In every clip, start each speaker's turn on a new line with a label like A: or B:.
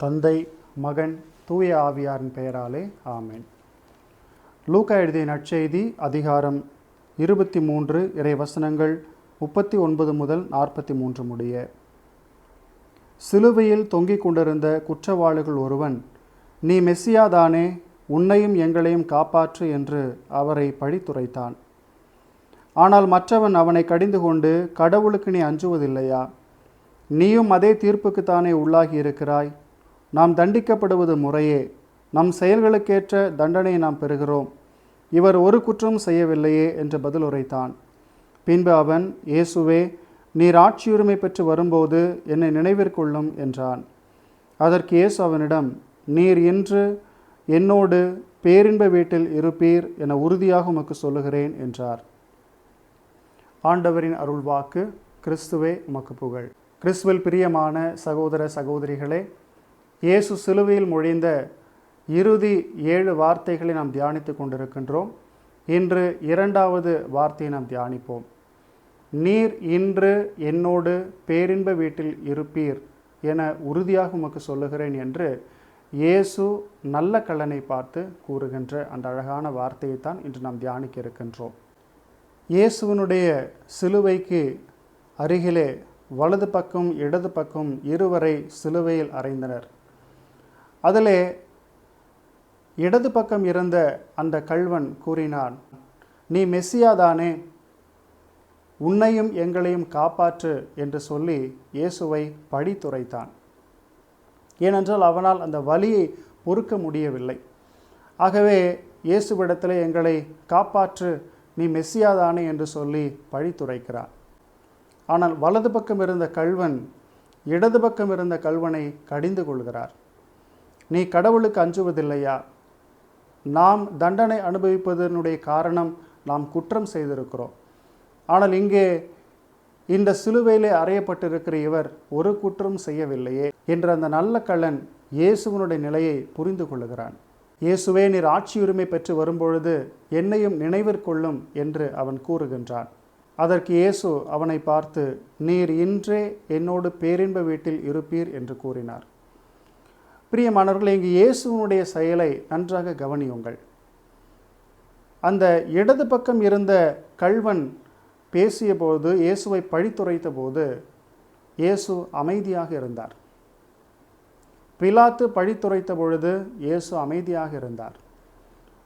A: தந்தை மகன் தூய ஆவியாரின் பெயராலே ஆமேன். லூக்கா எழுதிய நற்செய்தி அதிகாரம் இருபத்தி மூன்று இறை வசனங்கள் முப்பத்தி ஒன்பது முதல் நாற்பத்தி மூன்று முடிய. சிலுவையில் தொங்கிக் கொண்டிருந்த குற்றவாளிகள் ஒருவன் நீ மெஸ்ஸியாதானே உன்னையும் எங்களையும் காப்பாற்று என்று அவரை பழித்துரைத்தான். ஆனால் மற்றவன் அவனை கடிந்து கொண்டு கடவுளுக்கு நீ அஞ்சுவதில்லையா? நீயும் அதே தீர்ப்புக்குத்தானே உள்ளாகி இருக்கிறாய்? நாம் தண்டிக்கப்படுவது முறையே. நம் செயல்களுக்கேற்ற தண்டனையை நாம் பெறுகிறோம். இவர் ஒரு குற்றம் செய்யவில்லையே என்று பதில் உரைத்தான். பின்பு அவன் இயேசுவே நீர் ஆட்சியுரிமை பெற்று வரும்போது என்னை நினைவிற்கொள்ளும் என்றான். அதற்கு இயேசு அவனிடம் நீர் இன்று என்னோடு பேரின்ப வீட்டில் இருப்பீர் என உறுதியாக உமக்கு சொல்லுகிறேன் என்றார். ஆண்டவரின் அருள்வாக்கு கிறிஸ்துவே உமக்கு புகழ். கிறிஸ்துவில் பிரியமான சகோதர சகோதரிகளே இயேசு சிலுவையில் மொழிந்த இறுதி ஏழு வார்த்தைகளை நாம் தியானித்து கொண்டிருக்கின்றோம். இன்று இரண்டாவது வார்த்தையை நாம் தியானிப்போம். நீர் இன்று என்னோடு பேரின்ப வீட்டில் இருப்பீர் என உறுதியாக உமக்கு சொல்லுகிறேன் என்று இயேசு நல்ல கல்லனை பார்த்து கூறுகின்ற அந்த அழகான வார்த்தையைத்தான் இன்று நாம் தியானிக்க இருக்கின்றோம். இயேசுவினுடைய சிலுவைக்கு அருகிலே வலது பக்கம் இடது பக்கம் இருவரை சிலுவையில் அறைந்தனர். அதிலே இடது பக்கம் இருந்த அந்த கள்வன் கூறினான் நீ மெஸ்ஸியாதானே உன்னையும் எங்களையும் காப்பாற்று என்று சொல்லி இயேசுவை பழித்துரைத்தான் ஏனென்றால் அவனால் அந்த வலியை பொறுக்க முடியவில்லை. ஆகவே இயேசுவிடத்தில் எங்களை காப்பாற்று நீ மெஸ்ஸியாதானே என்று சொல்லி பழித்துரைக்கிறார் ஆனால் வலது பக்கம் இருந்த கல்வன் இடது பக்கம் இருந்த கல்வனை கடிந்து கொள்கிறார். நீ கடவுளுக்கு அஞ்சுவதில்லையா? நாம் தண்டனை அனுபவிப்பதனுடைய காரணம் நாம் குற்றம் செய்திருக்கிறோம். ஆனால் இங்கே இந்த சிலுவையிலே அறையப்பட்டிருக்கிற இவர் ஒரு குற்றம் செய்யவில்லையே என்ற அந்த நல்ல கள்ளன் இயேசுவனுடைய நிலையை புரிந்து கொள்ளுகிறான். இயேசுவே நீர் ஆட்சி உரிமை பெற்று வரும்பொழுது என்னையும் நினைவிற்கொள்ளும் என்று அவன் கூறுகின்றான். அதற்கு இயேசு அவனை பார்த்து நீர் இன்றே என்னோடு பேரின்ப வீட்டில் இருப்பீர் என்று கூறினார். பிரியமானவர்களே இங்கு இயேசுவனுடைய செயலை நன்றாக கவனியுங்கள். அந்த இடது பக்கம் இருந்த கள்வன் பேசிய போது இயேசுவை பழித்துரைத்த போது இயேசு அமைதியாக இருந்தார். பிலாத்து பழித்துரைத்த பொழுது இயேசு அமைதியாக இருந்தார்.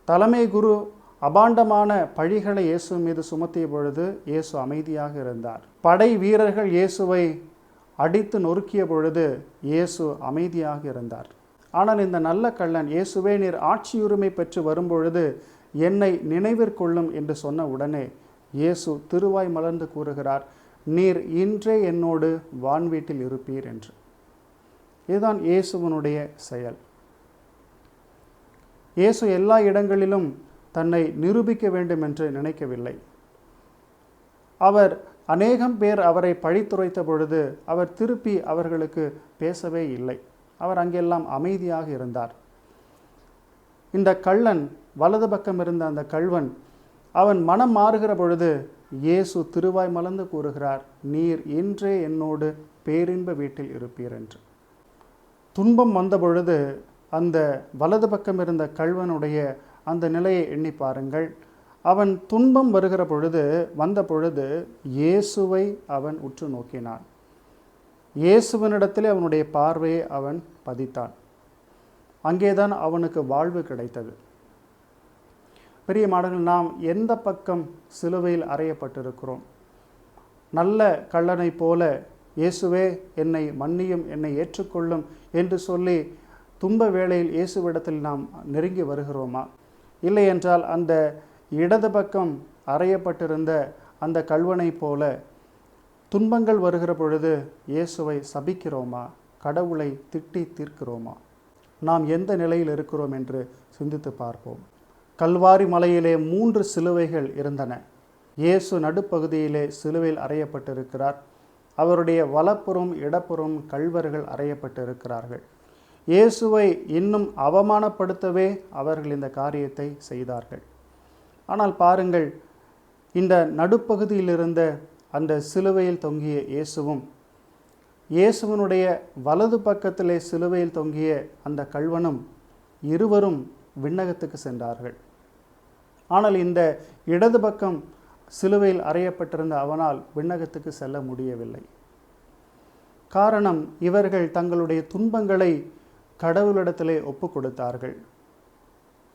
A: தலைமை குரு அபாண்டமான பழிகளை இயேசு மீது சுமத்திய பொழுது இயேசு அமைதியாக இருந்தார். படை வீரர்கள் இயேசுவை அடித்து நொறுக்கிய பொழுது இயேசு அமைதியாக இருந்தார். ஆனால் இந்த நல்ல கள்ளன் இயேசுவே நீர் ஆட்சியுரிமை பெற்று வரும்பொழுது என்னை நினைவிற்கொள்ளும் என்று சொன்ன உடனே இயேசு திருவாய் மலர்ந்து கூறுகிறார் நீர் இன்றே என்னோடு வான்வீட்டில் இருப்பீர் என்று. இதுதான் இயேசுவனுடைய செயல். இயேசு எல்லா இடங்களிலும் தன்னை நிரூபிக்க வேண்டும் என்று நினைக்கவில்லை. அவர் அநேகம் பேர் அவரை பழித்துரைத்த பொழுது அவர் திருப்பி அவர்களுக்கு பேசவே இல்லை. அவர் அங்கெல்லாம் அமைதியாக இருந்தார். இந்த கள்ளன் வலது பக்கம் இருந்த அந்த கள்வன் அவன் மனம் மாறுகிற பொழுது இயேசு திருவாய் மலர்ந்து கூறுகிறார் நீர் இன்றே என்னோடு பேரின்ப வீட்டில் இருப்பீர் என்று. துன்பம் வந்த பொழுது அந்த வலது பக்கம் இருந்த கள்வனுடைய அந்த நிலையை எண்ணி பாருங்கள். அவன் துன்பம் வருகிற பொழுது வந்த பொழுது இயேசுவை அவன் உற்று நோக்கினான். இயேசுவனிடத்திலே அவனுடைய பார்வையை அவன் பதித்தான். அங்கேதான் அவனுக்கு வாழ்வு கிடைத்தது. பெரிய மாடங்கள் நாம் எந்த பக்கம் சிலுவையில் அறையப்பட்டிருக்கிறோம்? நல்ல கள்ளனை போல இயேசுவே என்னை மன்னியும் என்னை ஏற்றுக்கொள்ளும் என்று சொல்லி துன்ப வேளையில் இயேசுவிடத்தில் நாம் நெருங்கி வருகிறோமா? இல்லை என்றால் அந்த இடது பக்கம் அறையப்பட்டிருந்த அந்த கல்வனைப் போல துன்பங்கள் வருகிற பொழுது இயேசுவை சபிக்கிறோமா? கடவுளை திட்டி தீர்க்கிறோமா? நாம் எந்த நிலையில் இருக்கிறோம் என்று சிந்தித்து பார்ப்போம். கல்வாரி மலையிலே மூன்று சிலுவைகள் இருந்தன. இயேசு நடுப்பகுதியிலே சிலுவையில் அறையப்பட்டிருக்கிறார். அவருடைய வலப்புறம் இடப்புறம் கல்வர்கள் அறையப்பட்டிருக்கிறார்கள். இயேசுவை இன்னும் அவமானப்படுத்தவே அவர்கள் இந்த காரியத்தை செய்தார்கள். ஆனால் பாருங்கள் இந்த நடுப்பகுதியில் இருந்த அந்த சிலுவையில் தொங்கிய இயேசுவும் இயேசுவனுடைய வலது பக்கத்திலே சிலுவையில் தொங்கிய அந்த கல்வனும் இருவரும் விண்ணகத்துக்கு சென்றார்கள். ஆனால் இந்த இடது பக்கம் சிலுவையில் அறையப்பட்டிருந்த அவனால் விண்ணகத்துக்கு செல்ல முடியவில்லை. காரணம் இவர்கள் தங்களுடைய துன்பங்களை கடவுளிடத்திலே ஒப்பு கொடுத்தார்கள்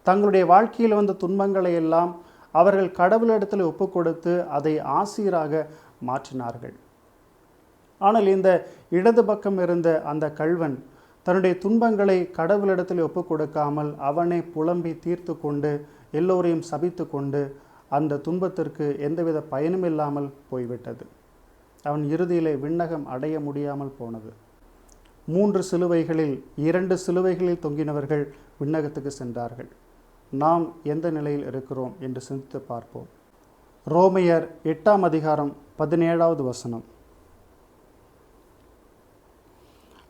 A: தங்களுடைய வாழ்க்கையில் வந்த துன்பங்களை எல்லாம் அவர்கள் கடவுளிடத்தில் ஒப்பு கொடுத்து அதை ஆசிராக மாற்றினார்கள். ஆனால் இந்த இடது பக்கம் இருந்த அந்த கள்வன் தன்னுடைய துன்பங்களை கடவுளிடத்தில் ஒப்பு கொடுக்காமல் அவனை புலம்பி தீர்த்து கொண்டு எல்லோரையும் சபித்து கொண்டு அந்த துன்பத்திற்கு எந்தவித பயனும் இல்லாமல் போய்விட்டது. அவன் இறுதியிலே விண்ணகம் அடைய முடியாமல் போனது. மூன்று சிலுவைகளில் இரண்டு சிலுவைகளில் தொங்கினவர்கள் விண்ணகத்துக்கு சென்றார்கள். நாம் எந்த நிலையில் இருக்கிறோம் என்று சிந்தித்து பார்ப்போம். ரோமையர் எட்டாம் அதிகாரம் பதினேழாவது வசனம்.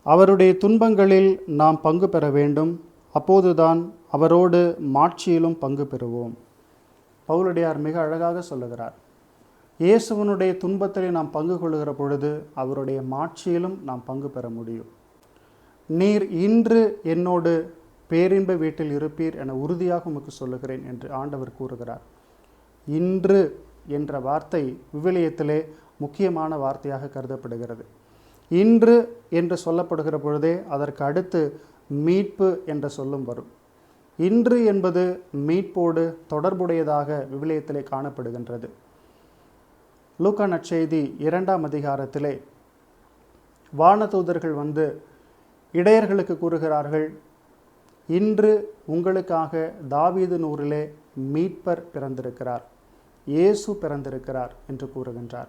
A: அவருடைய துன்பங்களில் நாம் பங்கு பெற வேண்டும். அப்போதுதான் அவரோடு மாட்சியிலும் பங்கு பெறுவோம். பவுலடியார் மிக அழகாக சொல்லுகிறார். இயேசுவனுடைய துன்பத்திலே நாம் பங்கு கொள்கிற பொழுது அவருடைய மாட்சியிலும் நாம் பங்கு பெற முடியும். நீர் இன்று என்னோடு பேரின்ப வீட்டில் இருப்பீர் என உறுதியாக உமக்கு சொல்லுகிறேன் என்று ஆண்டவர் கூறுகிறார். இன்று என்ற வார்த்தை விவிலியத்திலே முக்கியமான வார்த்தையாக கருதப்படுகிறது. இன்று என்று சொல்லப்படுகிற பொழுதே அதற்கு அடுத்து மீட்பு என்ற சொல்லும் வரும். இன்று என்பது மீட்போடு தொடர்புடையதாக விவிலியத்திலே காணப்படுகின்றது. லூக்கா நற்செய்தி இரண்டாம் அதிகாரத்திலே வானதூதர்கள் வந்து இடையர்களுக்கு கூறுகிறார்கள் இன்று உங்களுக்காக தாவீது நூறிலே மீட்பர் பிறந்திருக்கிறார். இயேசு பிறந்திருக்கிறார் என்று கூறுகின்றார்.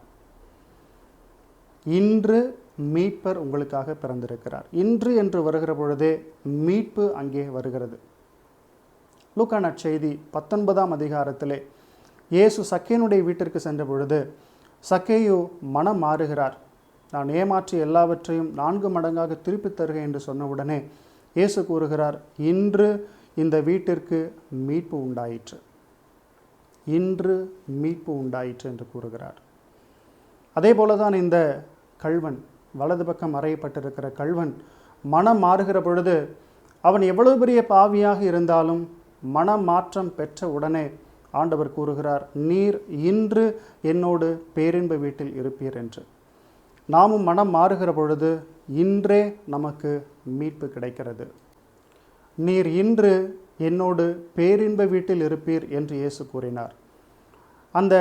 A: இன்று மீட்பர் உங்களுக்காக பிறந்திருக்கிறார். இன்று என்று வருகிற பொழுதே மீட்பு அங்கே வருகிறது. லூக்கான செய்தி பத்தொன்பதாம் அதிகாரத்திலே இயேசு சக்கேனுடைய வீட்டிற்கு சென்ற பொழுது சக்கேயு மனம் மாறுகிறார். நான் ஏமாற்றி எல்லாவற்றையும் நான்கு மடங்காக திருப்பித் தருக என்று சொன்னவுடனே இயேசு கூறுகிறார் இன்று இந்த வீட்டிற்கு மீட்பு உண்டாயிற்று. இன்று மீட்பு உண்டாயிற்று என்று கூறுகிறார். அதே போல தான் இந்த கள்வன் வலது பக்கம் அறையப்பட்டிருக்கிற கள்வன் மனம் மாறுகிற பொழுது அவன் எவ்வளவு பெரிய பாவியாக இருந்தாலும் மனம் மாற்றம் பெற்ற உடனே ஆண்டவர் கூறுகிறார் நீர் இன்று என்னோடு பேரின்ப வீட்டில் இருப்பீர் என்று. நாமும் மனம் மாறுகிற பொழுது இன்றே நமக்கு மீட்பு கிடைக்கிறது. நீர் இன்று என்னோடு பேரின்ப வீட்டில் இருப்பீர் என்று இயேசு கூறினார். அந்த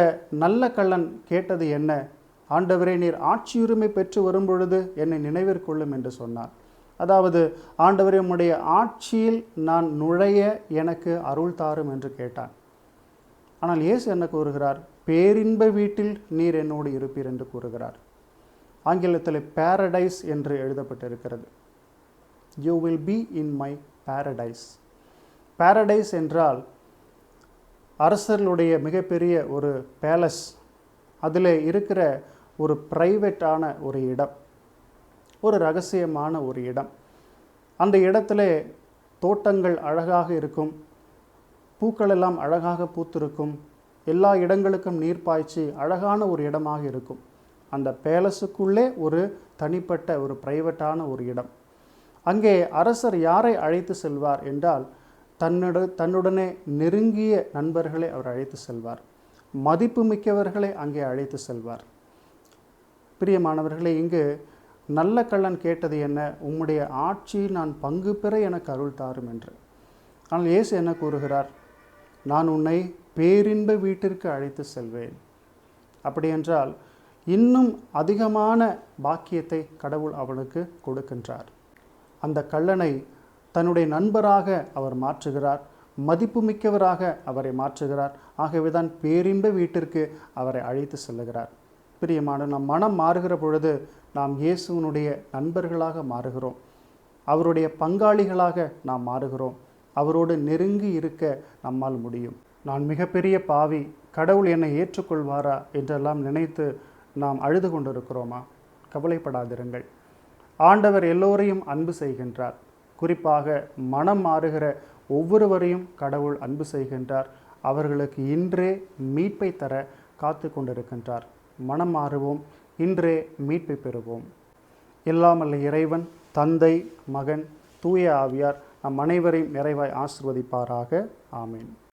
A: நல்ல கள்ளன் கேட்டது என்ன? ஆண்டவரே நீர் ஆட்சியுரிமை பெற்று வரும்பொழுது என்னை நினைவிற்கொள்ளும் என்று சொன்னார். அதாவது ஆண்டவரே உம்முடைய ஆட்சியில் நான் நுழைய எனக்கு அருள் தாரும் என்று கேட்டான். ஆனால் இயேசு என்ன கூறுகிறார்? பேரின்ப வீட்டில் நீர் என்னோடு இருப்பீர் என்று கூறுகிறார். ஆங்கிலத்தில் பேரடைஸ் என்று எழுதப்பட்டிருக்கிறது. You will be in my paradise paradise என்றால் அரசர்களுடைய மிகப்பெரிய ஒரு பேலஸ் அதில் இருக்கிற ஒரு பிரைவேட்டான ஒரு இடம். ஒரு ரகசியமான ஒரு இடம். அந்த இடத்துல தோட்டங்கள் அழகாக இருக்கும். பூக்கள் எல்லாம் அழகாக பூத்திருக்கும். எல்லா இடங்களுக்கும் நீர் பாய்ச்சி அழகான ஒரு இடமாக இருக்கும். அந்த பேலஸுக்குள்ளே ஒரு தனிப்பட்ட ஒரு ப்ரைவேட்டான ஒரு இடம். அங்கே அரசர் யாரை அழைத்து செல்வார் என்றால் தன்னுட தன்னுடனே நெருங்கிய நண்பர்களை அவர் அழைத்து செல்வார். மதிப்பு மிக்கவர்களை அங்கே அழைத்து செல்வார். பிரியமானவர்களே இங்கு நல்ல கள்ளன் கேட்டது என்ன? உம்முடைய ஆட்சியில் நான் பங்கு பெற எனக்கு அருள் தாரும் என்று. ஆனால் இயேசு என்ன கூறுகிறார்? நான் உன்னை பேரின்ப வீட்டிற்கு அழைத்து செல்வேன். அப்படியென்றால் இன்னும் அதிகமான பாக்கியத்தை கடவுள் அவனுக்கு கொடுக்கின்றார். அந்த கள்ளனை தன்னுடைய நண்பராக அவர் மாற்றுகிறார். மதிப்புமிக்கவராக அவரை மாற்றுகிறார். ஆகவே தான் பேரின்ப வீட்டிற்கு அவரை அழைத்து செல்லுகிறார். பிரியமான நம் மனம் மாறுகிற பொழுது நாம் இயேசுவனுடைய நண்பர்களாக மாறுகிறோம். அவருடைய பங்காளிகளாக நாம் மாறுகிறோம். அவரோடு நெருங்கி இருக்க நம்மால் முடியும். நான் மிகப்பெரிய பாவி கடவுள் என்னை ஏற்றுக்கொள்வாரா என்றெல்லாம் நினைத்து நாம் அழுது கொண்டிருக்கிறோமா? கவலைப்படாதிருங்கள். ஆண்டவர் எல்லோரையும் அன்பு செய்கின்றார். குறிப்பாக மனம் மாறுகிற ஒவ்வொருவரையும் கடவுள் அன்பு செய்கின்றார். அவர்களுக்கு இன்றே மீட்பை தர காத்து கொண்டிருக்கின்றார். மனம் மாறுவோம் இன்றே மீட்பை பெறுவோம். இல்லாமல் இறைவன் தந்தை மகன் தூய ஆவியார் நம் அனைவரையும் நிறைவாய் ஆசிர்வதிப்பாராக. ஆமேன்.